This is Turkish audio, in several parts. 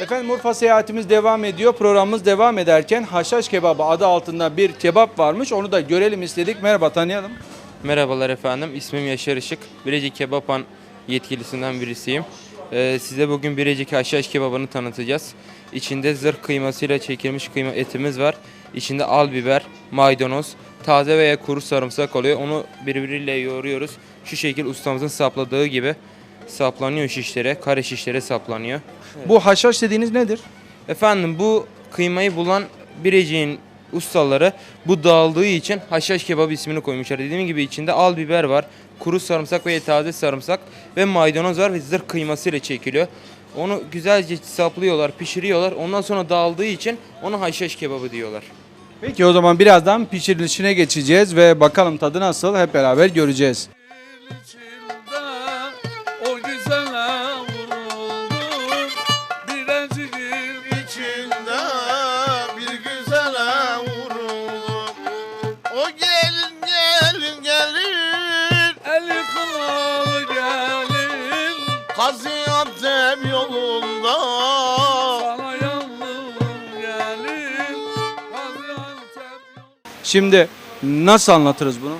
Efendim Urfa seyahatimiz devam ediyor. Programımız devam ederken haşhaş kebabı adı altında bir kebap varmış. Onu da görelim istedik. Merhaba tanıyalım. Merhabalar efendim, ismim Yaşar Işık. Birecik Kebapan yetkilisinden birisiyim. Ee, size bugün Birecik haşhaş kebabını tanıtacağız. İçinde zırh kıymasıyla çekilmiş kıyma etimiz var. İçinde al biber, maydanoz, taze veya kuru sarımsak oluyor. Onu birbiriyle yoğuruyoruz. Şu şekil ustamızın sapladığı gibi saplanıyor şişlere, kare şişlere saplanıyor. Bu haşhaş dediğiniz nedir? Efendim bu kıymayı bulan Birecik'in ustaları bu dağıldığı için haşhaş kebabı ismini koymuşlar. Dediğim gibi içinde al biber var, kuru sarımsak veya taze sarımsak ve maydanoz var ve zırh kıyması ile çekiliyor. Onu güzelce saplıyorlar, pişiriyorlar. Ondan sonra dağıldığı için ona haşhaş kebabı diyorlar. Peki o zaman birazdan pişirilişine geçeceğiz ve bakalım tadı nasıl hep beraber göreceğiz. Gelin gelin eli kınalı gelin Gaziantep yolunda Sana yandım gelin Gaziantep Şimdi nasıl anlatırız bunu?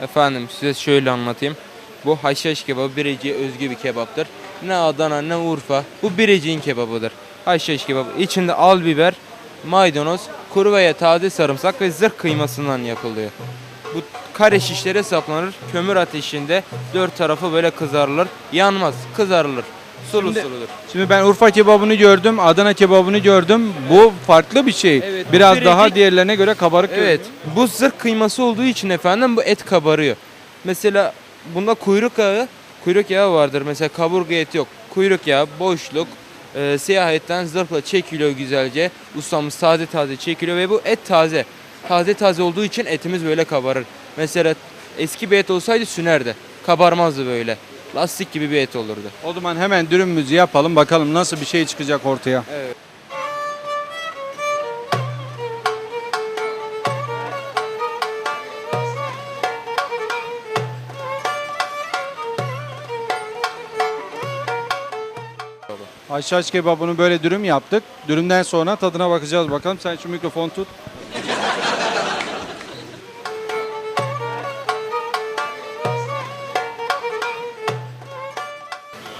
Efendim size şöyle anlatayım. Bu haşhaş kebabı Birecik'e özgü bir kebaptır. Ne Adana ne Urfa. Bu Birecik'in kebabıdır. Haşhaş kebabı. İçinde al biber, maydanoz, kuru veya taze sarımsak ve zırh kıymasından yapılıyor. Bu kare şişlere saplanır. Kömür ateşinde dört tarafı böyle kızarılır. Yanmaz, kızarılır. Sulu Şimdi- suludur. Şimdi ben Urfa kebabını gördüm, Adana kebabını gördüm. Bu farklı bir şey. Evet, bu Biraz daha diğerlerine göre kabarık Evet. görünüyor. Bu zırh kıyması olduğu için efendim bu et kabarıyor. Mesela bunda kuyruk yağı, kuyruk yağı vardır. Mesela kaburga et yok. Kuyruk yağı, boşluk, e, siyah etten zırhla çekiliyor güzelce. Ustamız taze taze çekiliyor ve bu et taze. Taze taze olduğu için etimiz böyle kabarır. Mesela eski bir et olsaydı sünerdi. Kabarmazdı böyle. Lastik gibi bir et olurdu. O zaman hemen dürümümüzü yapalım bakalım nasıl bir şey çıkacak ortaya. Evet. Haşhaş kebabını böyle dürüm yaptık. Dürümden sonra tadına bakacağız bakalım. Sen şu mikrofonu tut.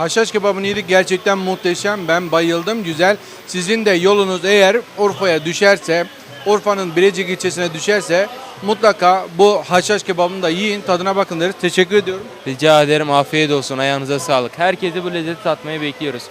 Haşhaş kebabını yedik gerçekten muhteşem. Ben bayıldım güzel. Sizin de yolunuz eğer Urfa'ya düşerse, Urfa'nın Birecik ilçesine düşerse mutlaka bu haşhaş kebabını da yiyin tadına bakın deriz. Teşekkür ediyorum. Rica ederim afiyet olsun ayağınıza sağlık. Herkesi bu lezzeti tatmayı bekliyoruz.